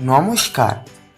নমস্কার,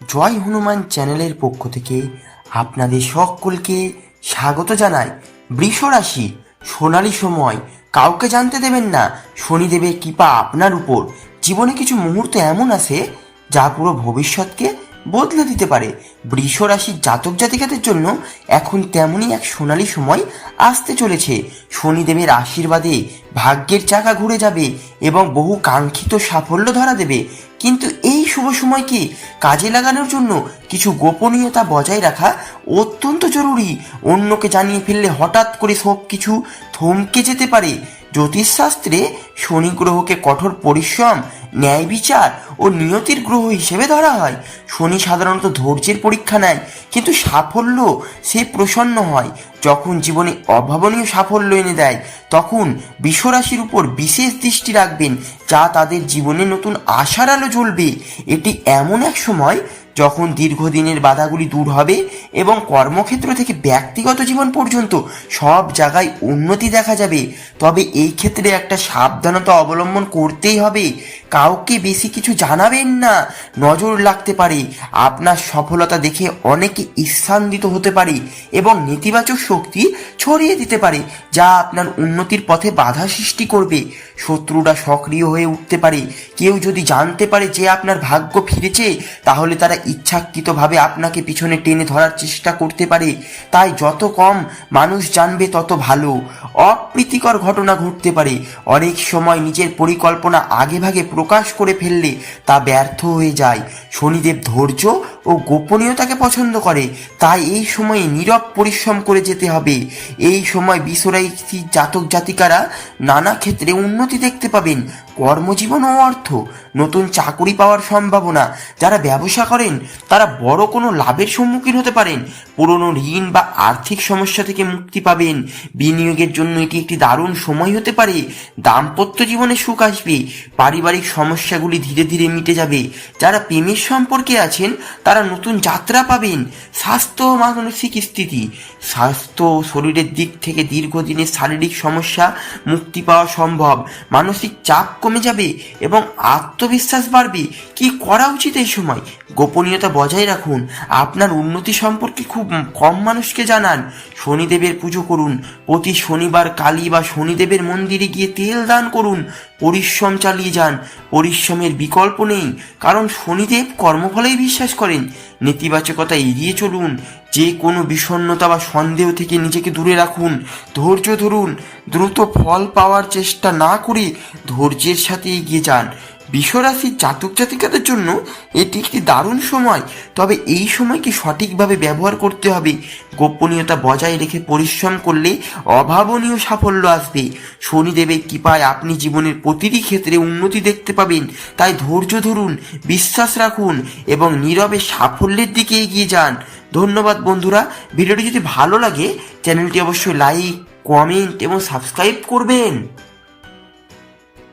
জয় হনুমান চ্যানেলের পক্ষ থেকে আপনাদের সকলকে স্বাগত জানাই। বৃষ রাশি, সোনালি সময়, কাউকে জানতে দেবেন না, শনিদেবের কৃপা আপনার উপর। জীবনে কিছু মুহূর্ত এমন আছে যা পুরো ভবিষ্যৎকে বদলে দিতে পারে। বৃষ রাশির জাতক জাতিকাদের জন্য এখন তেমনই এক সোনালি সময় আসতে চলেছে। শনিদেবের আশীর্বাদে ভাগ্যের চাকা ঘুরে যাবে এবং বহু কাঙ্ক্ষিত সাফল্য ধরা দেবে। কিন্তু এই শুভ সময়কে কাজে লাগানোর জন্য কিছু গোপনীয়তা বজায় রাখা অত্যন্ত জরুরি। অন্যকে জানিয়ে ফেললে হঠাৎ করে সব কিছু থমকে যেতে পারে। জ্যোতিষশাস্ত্রে শনি গ্রহকে কঠোর পরিশ্রম ন্যায় বিচার ও নিয়তির গ্রহ হিসেবে ধরা হয়। শনি সাধারণত ধৈর্যের পরীক্ষা নেয়, কিন্তু সাফল্য সে প্রসন্ন হয়। যখন জীবনে অভাবনীয় সাফল্য এনে দেয়, তখন বিশ্বরাশির উপর বিশেষ দৃষ্টি রাখবেন, যা তাদের জীবনে নতুন আশার আলো জ্বলবে। এটি এমন এক সময় যখন দীর্ঘদিনের বাধাগুলি দূর হবে এবং কর্মক্ষেত্র থেকে ব্যক্তিগত জীবন পর্যন্ত সব জায়গায় উন্নতি দেখা যাবে। তবে এই ক্ষেত্রে একটা সাবধানতা অবলম্বন করতেই হবে কাউকে বেশি কিছু জানাবেন না। নজর লাগতে পারে। আপনার সফলতা দেখে অনেকে ঈর্ষান্বিত হতে পারে এবং নেতিবাচক শক্তি ছড়িয়ে দিতে পারে, যা আপনার উন্নতির পথে বাধা সৃষ্টি করবে। শত্রুরা সক্রিয় হয়ে উঠতে পারে। কেউ যদি জানতে পারে যে আপনার ভাগ্য ফিরেছে, তাহলে তারা ইচ্ছাকৃতভাবে আপনাকে পিছনে টেনে ধরার চেষ্টা করতে পারে। তাই যত কম মানুষ জানবে, তত ভালো। অপ্রীতিকর ঘটনা ঘটতে পারে। অনেক সময় নিজের পরিকল্পনা আগেভাগে প্রকাশ করে ফেললে তা ব্যর্থ হয়ে যায়। শনিদেব ধৈর্য ও গোপনীয়তাকে পছন্দ করে। তাই এই সময়ে নীরব পরিশ্রম করে যেতে হবে। এই সময় বিশ্বরাশি জাতক জাতিকারা নানা ক্ষেত্রে উন্নতি দেখতে পাবেন। কর্মজীবন ও অর্থ, নতুন চাকুরি পাওয়ার সম্ভাবনা, যারা ব্যবসা করেন, তারা বড় কোনো লাভের সম্মুখীন হতে পারেন। পুরনো ঋণ বা আর্থিক সমস্যা থেকে মুক্তি পাবেন। বিনিয়োগের জন্য এটি একটি দারুণ সময় হতে পারে। দাম্পত্য জীবনে সুখ আসবে। পারিবারিক সমস্যাগুলি ধীরে ধীরে মিটে যাবে। যারা প্রেমের সম্পর্কে আছেন, তারা নতুন যাত্রা পাবেন। স্বাস্থ্য মানসিক স্থিতি। স্বাস্থ্য শরীরের দিক থেকে দীর্ঘদিনের শারীরিক সমস্যা মুক্তি পাওয়া সম্ভব। মানসিক চাপ কমে যাবে এবং আত্মবিশ্বাস বাড়বে। কি করা উচিত এই সময়? গোপনীয়তা বজায় রাখুন। আপনার উন্নতি সম্পর্কে খুব কম মানুষকে জানান। শনিদেবের পুজো করুন। প্রতি শনিবার কালী বা শনিদেবের মন্দিরে গিয়ে তেল দান করুন। পরিশ্রম চালিয়ে যান। পরিশ্রমের বিকল্প নেই, কারণ শনিদেব কর্মফলেই বিশ্বাস করেন। নেতিবাচকতা এড়িয়ে চলুন, যে কোনো বিষণ্নতা বা সন্দেহ থেকে নিজেকে দূরে রাখুন। ধৈর্য ধরুন, দ্রুত ফল পাওয়ার চেষ্টা না করে ধৈর্যের সাথে এগিয়ে যান। বিশ্বরাশির জাতক জাতিকাদের জন্য এটি একটি দারুণ সময়। তবে এই সময়কে সঠিকভাবে ব্যবহার করতে হবে। গোপনীয়তা বজায় রেখে পরিশ্রম করলে অভাবনীয় সাফল্য আসবে। শনিদেবের কৃপায় আপনি জীবনের প্রতিটি ক্ষেত্রে উন্নতি দেখতে পাবেন। তাই ধৈর্য ধরুন, বিশ্বাস রাখুন এবং নীরবে সাফল্যের দিকে এগিয়ে যান। ধন্যবাদ বন্ধুরা। ভিডিওটি যদি ভালো লাগে, চ্যানেলটি অবশ্যই লাইক, কমেন্ট এবং সাবস্ক্রাইব করবেন।